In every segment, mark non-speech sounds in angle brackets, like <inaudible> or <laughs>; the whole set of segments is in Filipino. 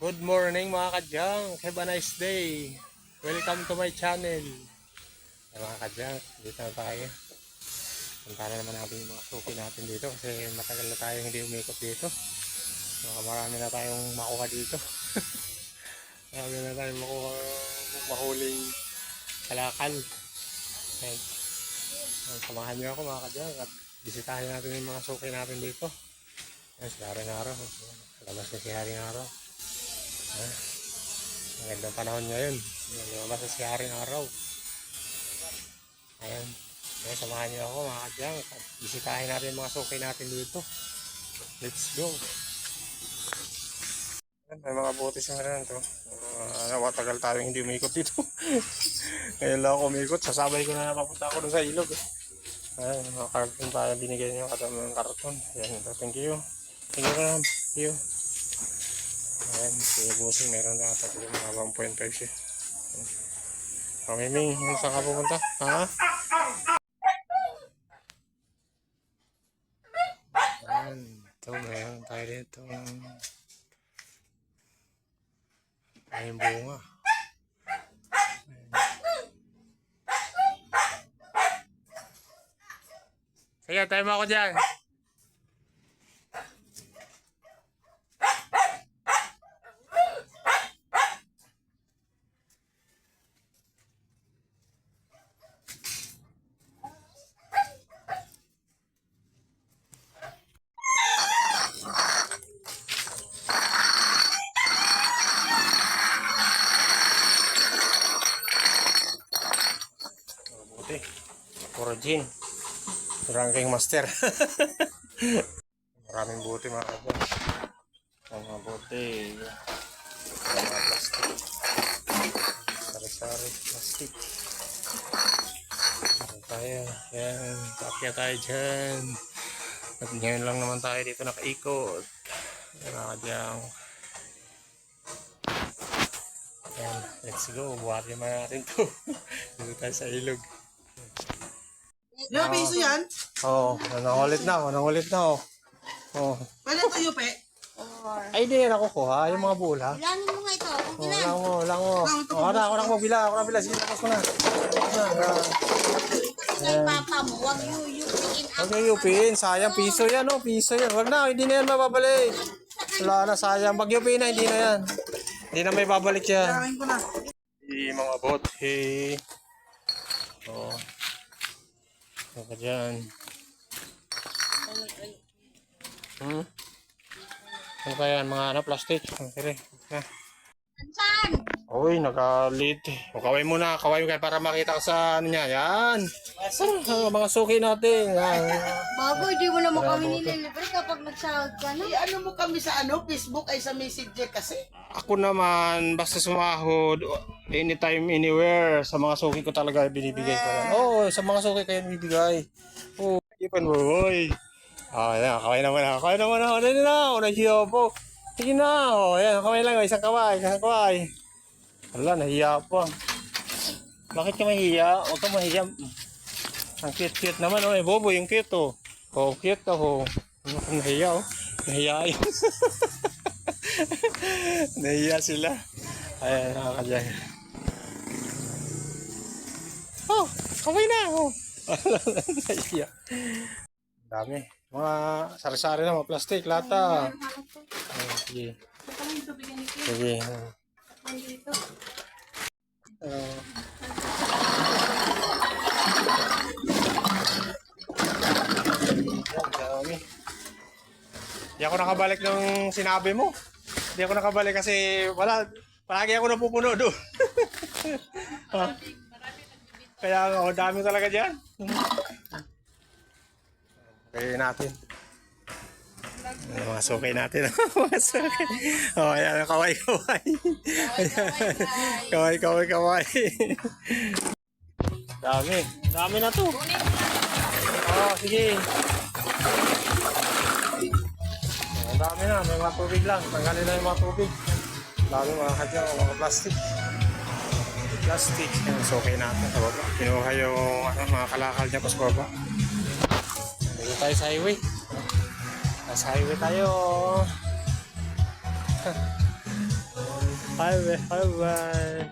Good morning mga kadyang. Have a nice day. Welcome to my channel. Ay, mga kadyang, dito na tayo. Punta na naman natin yung mga suki natin dito kasi matagal na tayo hindi umikot dito. Baka marami na tayong makuha dito. <laughs> marami na tayong makuha, mahuling kalakal. Ayan. Samahan niyo ako mga kadyang at bisitahin natin yung mga suki natin dito. Ayan, si Haring Araw. Labas na si Haring Araw. Ah, magandang panahon ngayon. Lumabas na si Haring Araw. Ayan. Ayan, samahan niyo ako mga kadyang. at Bisitahin natin mga suki natin dito. Let's go. Ayan, may mga butis na rin to. Uh, nawatagal tayo hindi umikot dito. <laughs> Ngayon lang ako umikot. Sasabay ko na napapunta ako doon sa ilog. Ayan, mga karton tayo binigay niyo katama ng karton. Ayan, ito. Thank you. Thank you. Thank you. Ayan, si Busing meron na ata yung mga 1.5 siya. Pamiming, saan ka pupunta? Ha? Ayan, ito meron tayo dito. Ayun bunga. Sige, tayo mo ako dyan. Buti. Puro gin. Ranking master. <laughs> Maraming buti mga kabon. Mga buti. Mga plastic. Sari-sari plastic. Meron tayo. Yan. Kapya tayo dyan. At ngayon lang naman tayo dito nakaikot. Kadyang. Yan. Let's go. Buhatin mo natin to. <laughs> dito tayo sa ilog. Yung piso yan? Oo, oh, nanangulit na, nanangulit na oh. Oh. Pwede ito yung pe? Ay, di na kukuha, yung mga bula. Bilangin mo nga ito. Kung Oh, ilan. lang mo, lang mo. Oh, ako na, ako na magbila, ako na bila, sige, tapos ko na. Ako na. Kay papa mo, huwag yuyupiin Huwag niyo yupin, sayang piso yan oh, piso yan. Wag na, hindi na yan mababalik. Wala na, sayang. Pag yupin na, hindi na yan. Hindi na may babalik yan. Kakain ko na. Hey, mga bot, hey. Oh. Ano ka dyan? Hmm? Ano kaya? Mga ano, plastic? Okay, na. Saan? Uy, nakalit. O, kaway muna. Kaway mo kaya para makita ka sa ano niya. Yan. Ah, mga suki natin. Yan. Bago, di mo naman kami nililibre kapag nagsahod ka na. I-ano mo kami sa ano, Facebook ay sa messenger kasi. Ako naman, basta sumahod, anytime, anywhere, sa mga suki ko talaga binibigay ko yan. Oo, sa mga suki kayo binibigay. Oo, ipan mo, boy. Ah, yan, kaway naman ako. Kaway naman ako. Dali na, ako nahiya po. Sige na, oh, yan, kaway lang, isang kaway, isang kaway. Wala, nahiya po. Bakit ka mahiya? Huwag ka mahiya. Ang cute-cute naman, oh, eh, bobo, yung cute, oh. Oh, cute, oh. Ano kung nahiya, oh. Nahiya <laughs> yun. Nahiya sila. Ayan, nakakadyan. Oh, kaway na, oh. <laughs> Nahiya. Dami. Mga sari-sari na, mga plastic, lata. Ayan, sige. Sige. Uh, dami. Hindi ako nakabalik nung sinabi mo. Hindi ako nakabalik kasi wala. Palagi ako napupuno doon. Ah. <laughs> Kaya oh, dami talaga dyan. Okay natin. Ayan, mga sukay natin. <laughs> mga sukay. Oh, ayan, kaway, kaway. kaway, kaway, kaway. Dami. Dami na to. Oh, sige. Na. May mga tubig lang. Tanggalin na yung mga tubig. Dami mga kadya, mga plastic. Plastic. Yung sukay natin sa baba. Kinuha yung ano, mga kalakal niya pa sa baba. Dito tayo sa highway. Sa highway tayo. <laughs> highway, highway.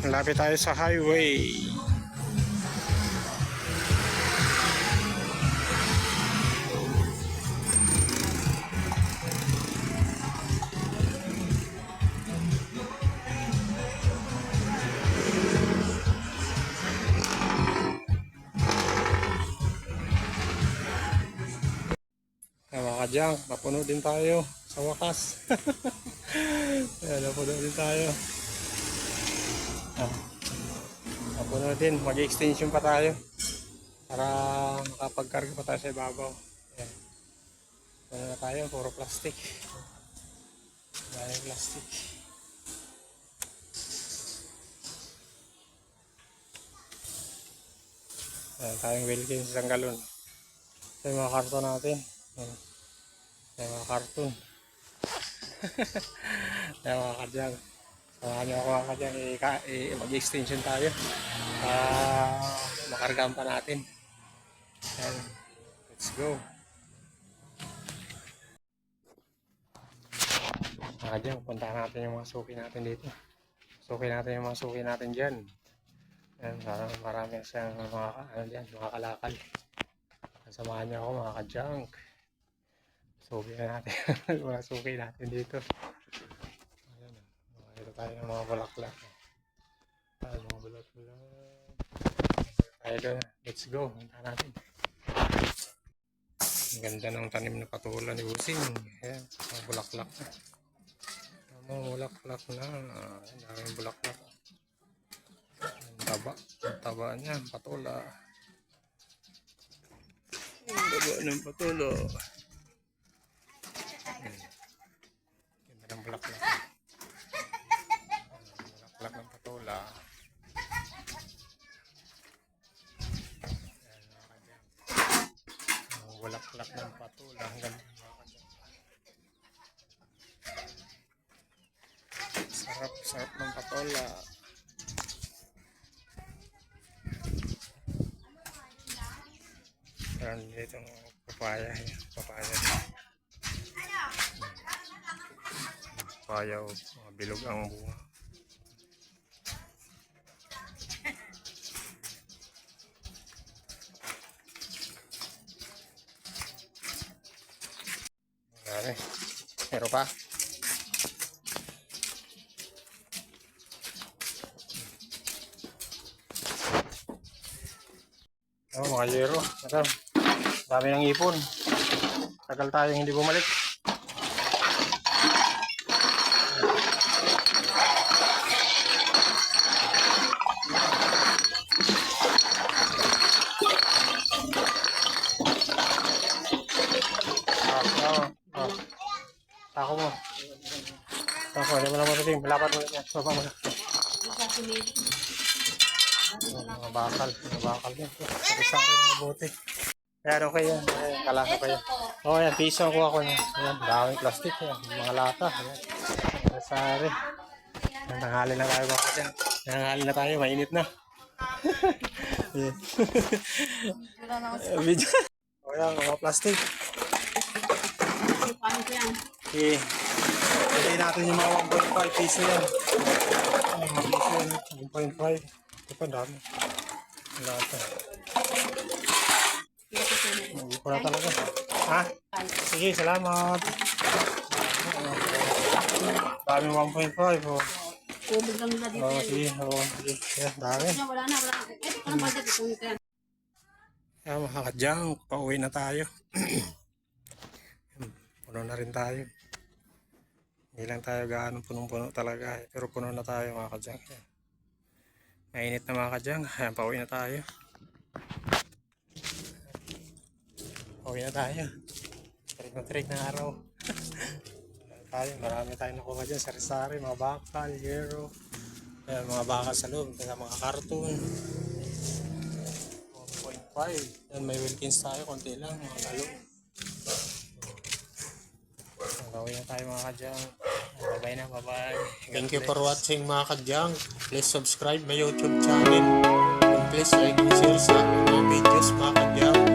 Malapit tayo sa highway. Kadyang, napuno din tayo sa wakas. <laughs> Ayan, napuno din tayo. Ah, napuno din, mag-extension pa tayo. Para makapagkarga pa tayo sa ibabaw. Ayan. Ano na tayo, puro plastic. Dahil plastic. Ayan, tayong Wilkins isang galon. Ito yung mga karton natin. Ayan. Yung mga karton. <laughs> Ayan mga kadyang. Samahan niyo ako mga kadyang. Mag-extension tayo. Para makargahan pa natin. Ayan. Let's go. Mga kadyang, puntahan natin yung mga suki natin dito. Suki natin yung mga suki natin dyan. Ayan, parang marami siyang mga, ano dyan, mga kalakal. Samahan niyo ako mga ka-junk. Suki na natin. <laughs> mga suki natin dito. Ayan. Makita tayo ng mga bulaklak. Ayan, mga bulaklak. Tayo doon. Let's go. Punta natin. Ang ganda ng tanim na patulan ni Using. Ayan, mga bulaklak. Mga bulaklak na. Ayan, daming bulaklak. Ang taba. Ang taba niya. Patula. Ang taba ng patula. Ayan. Ganda ng bulaklak. Bulaklak ng patula. Bulaklak ng patula. Ang ganda mga kanya. Sarap, sarap ng patola. Meron dito ng papaya. Papaya. Papaya o mga bilog ang bunga. Dami. Meron pa? Oh, mga yero. Ito. Dami ng ipon. Tagal tayong hindi bumalik. Matuting. Malapat mo yan. Baba mo na. Mga bakal. Mga bakal yan. Sabi sa akin, mga bote. Ayan, okay yan. Kalasa pa yan. Oh, yan. Piso ko niya. Ayan, daming plastic. Yan. Mga lata. Ayan. Sari. Ayan, tanghali na tayo baka dyan. Tanghali na tayo. Mainit na. <laughs> Ayan. Ako. Video. O yan, mga plastic. Ko yan? Okay. Pagay natin yung mga 1.5 piso yan. Ay, mga piso yan. 1.5. Ito pa dami. Wala ito. Hindi ko na talaga. Ha? Sige, salamat. Dami 1.5 oh. Tubig lang nila dito. Oo, sige. Oo, sige. Yan, dami. Yan, Wala na, wala na. Eh, parang budget. Kunin ko yan. Kaya mga kadyang, pauwi na tayo. <clears throat> puno na rin tayo. Hindi lang tayo gaano punong-puno talaga. eh. Pero puno na tayo mga kadyang. Ayan. Mainit na mga kadyang. Ayan, pauwi na tayo. Pauwi na tayo. Trik na trik na araw. Ayan <laughs> tayo, marami tayong nakuha dyan. Sari-sari, mga bakal, yero. Ayan, mga bakal sa loob. Kaya mga karton. 1.5. Yan, may Wilkins tayo, konti lang, mga lalo. Gawin na tayo mga kadyang. Bye-bye na, bye-bye. Thank you for watching mga kadyang. Please subscribe my YouTube channel. And please like and share sa mga videos mga kadyang.